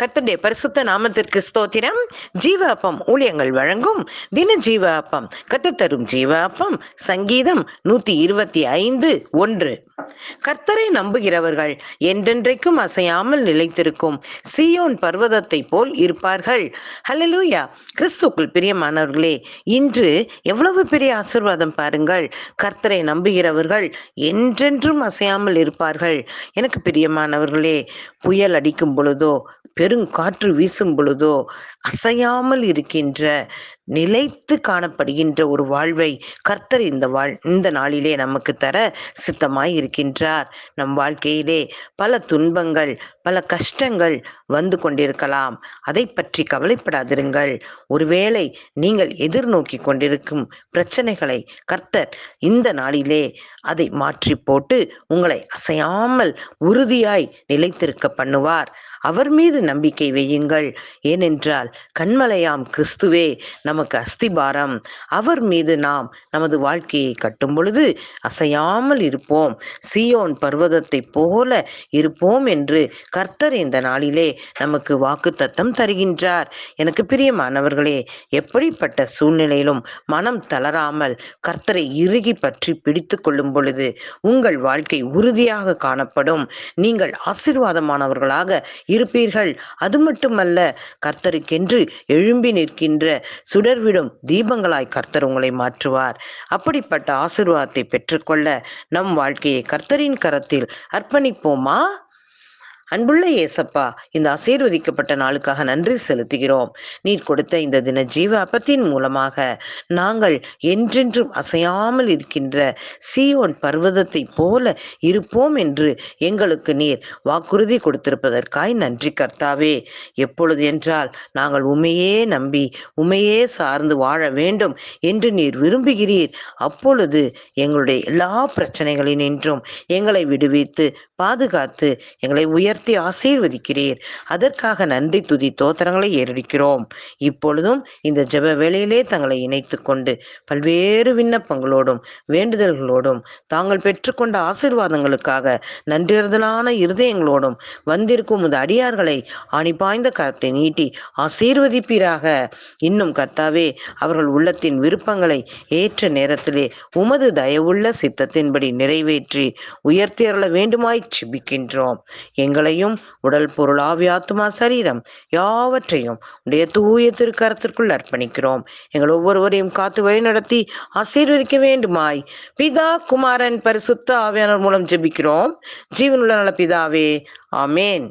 கத்துடைய பரிசுத்த நாமத்திற்கு ஸ்தோத்திரம். ஜீவ அப்பம் ஊழியங்கள் வழங்கும் தின ஜீவ அப்பம் கத்து தரும் ஜீவ அப்பம் சங்கீதம் நூத்தி இருபத்தி ஐந்து ஒன்று. கர்த்தரை நம்புகிறவர்கள் என்றென்றைக்கும் அசையாமல் நிலைத்திருக்கும் சியோன் பர்வதத்தை போல் இருப்பார்கள். ஹலலூயா கிறிஸ்துக்குள் பிரியமானவர்களே இன்று எவ்வளவு பெரிய ஆசிர்வாதம் பாருங்கள். கர்த்தரை நம்புகிறவர்கள் என்றென்றும் அசையாமல் இருப்பார்கள். எனக்கு பிரியமானவர்களே புயல் அடிக்கும் பொழுதோ பெருங்காற்று வீசும் பொழுதோ அசையாமல் இருக்கின்ற நிலைத்து காணப்படுகின்ற ஒரு வாழ்வை கர்த்தர் இந்த வாழ் இந்த நாளிலே நமக்கு தர சித்தமாய் இருக்கின்றார் நம் வாழ்க்கையிலே பல துன்பங்கள் பல கஷ்டங்கள் வந்து கொண்டிருக்கலாம். அதை பற்றி கவலைப்படாதிருங்கள். ஒருவேளை நீங்கள் எதிர்நோக்கி கொண்டிருக்கும் பிரச்சனைகளை கர்த்தர் இந்த நாளிலே அதை மாற்றி போட்டு உங்களை அசையாமல் உறுதியாய் நிலைத்திருக்க பண்ணுவார். அவர் மீது நம்பிக்கை வையுங்கள். ஏனென்றால் கண்மலையாம் கிறிஸ்துவே நம் நமக்கு அஸ்திபாரம். அவர் மீது நாம் நமது வாழ்க்கையை கட்டும் பொழுது அசையாமல் இருப்போம். சியோன் பர்வதத்தை போல இருப்போம் என்று கர்த்தர் இந்த நாளிலே நமக்கு வாக்கு தத்தம் தருகின்றார். எனக்கு பிரியமானவர்களே எப்படிப்பட்ட சூழ்நிலையிலும் மனம் தளராமல் கர்த்தரை இறுகி பற்றி பிடித்து கொள்ளும் பொழுது உங்கள் வாழ்க்கை உறுதியாக காணப்படும். நீங்கள் ஆசீர்வாதமானவர்களாக இருப்பீர்கள். அது மட்டுமல்ல கர்த்தருக்கென்று எழும்பி நிற்கின்ற சுடர்விடும் தீபங்களாய் கர்த்தர் உங்களை மாற்றுவார். அப்படிப்பட்ட ஆசிர்வாதத்தை பெற்றுக்கொள்ள நம் வாழ்க்கையை கர்த்தரின் கரத்தில் அர்ப்பணிப்போமா? அன்புள்ள ஏசப்பா இந்த ஆசீர்வதிக்கப்பட்ட நாளுக்காக நன்றி செலுத்துகிறோம். நீர் கொடுத்த இந்த தின ஜீவ அப்பத்தின் மூலமாக நாங்கள் என்றென்றும் அசையாமல் இருக்கின்ற சீயோன் பர்வதத்தை போல இருப்போம் என்று எங்களுக்கு நீர் வாக்குறுதி கொடுத்திருப்பதற்காய் நன்றி கர்த்தாவே. எப்பொழுது என்றால் நாங்கள் உமையே நம்பி உமையே சார்ந்து வாழ வேண்டும் என்று நீர் விரும்புகிறீர். அப்பொழுது எங்களுடைய எல்லா பிரச்சனைகளினின்றும் எங்களை விடுவித்து பாதுகாத்து எங்களை உயர் உயர்த்தி ஆசீர்வதிக்கிறீர். அதற்காக நன்றி துதி தோத்திரங்களை ஏறடிக்கிறோம். இப்பொழுதும் இந்த ஜெப வேளையிலே தங்களை இணைத்து கொண்டு பல்வேறு விண்ணப்பங்களோடும் வேண்டுதல்களோடும் தாங்கள் பெற்றுக்கொண்ட ஆசீர்வாதங்களுக்காக நன்றியறுதலான இருதயங்களோடும் வந்திருக்கும் இந்த அடியார்களை ஆணிபாய்ந்த கரத்தை நீட்டி ஆசீர்வதிப்பீராக. இன்னும் கர்த்தாவே அவர்கள் உள்ளத்தின் விருப்பங்களை ஏற்ற நேரத்திலே உமது தயவுள்ள சித்தத்தின்படி நிறைவேற்றி உயர்த்தியருள வேண்டுமாய் சிபிக்கின்றோம் எங்கள் எங்களையும் உடல் பொருள் ஆவி சரீரம் யாவற்றையும் உடைய தூய திருக்கரத்திற்குள் அர்ப்பணிக்கிறோம். எங்கள் ஒவ்வொருவரையும் காத்து வழிநடத்தி ஆசீர்வதிக்க வேண்டுமாய். பிதா குமாரன் பரிசுத்த ஆவியானவர் மூலம் ஜெபிக்கிறோம். ஜீவனுள்ள நல பிதாவே ஆமேன்.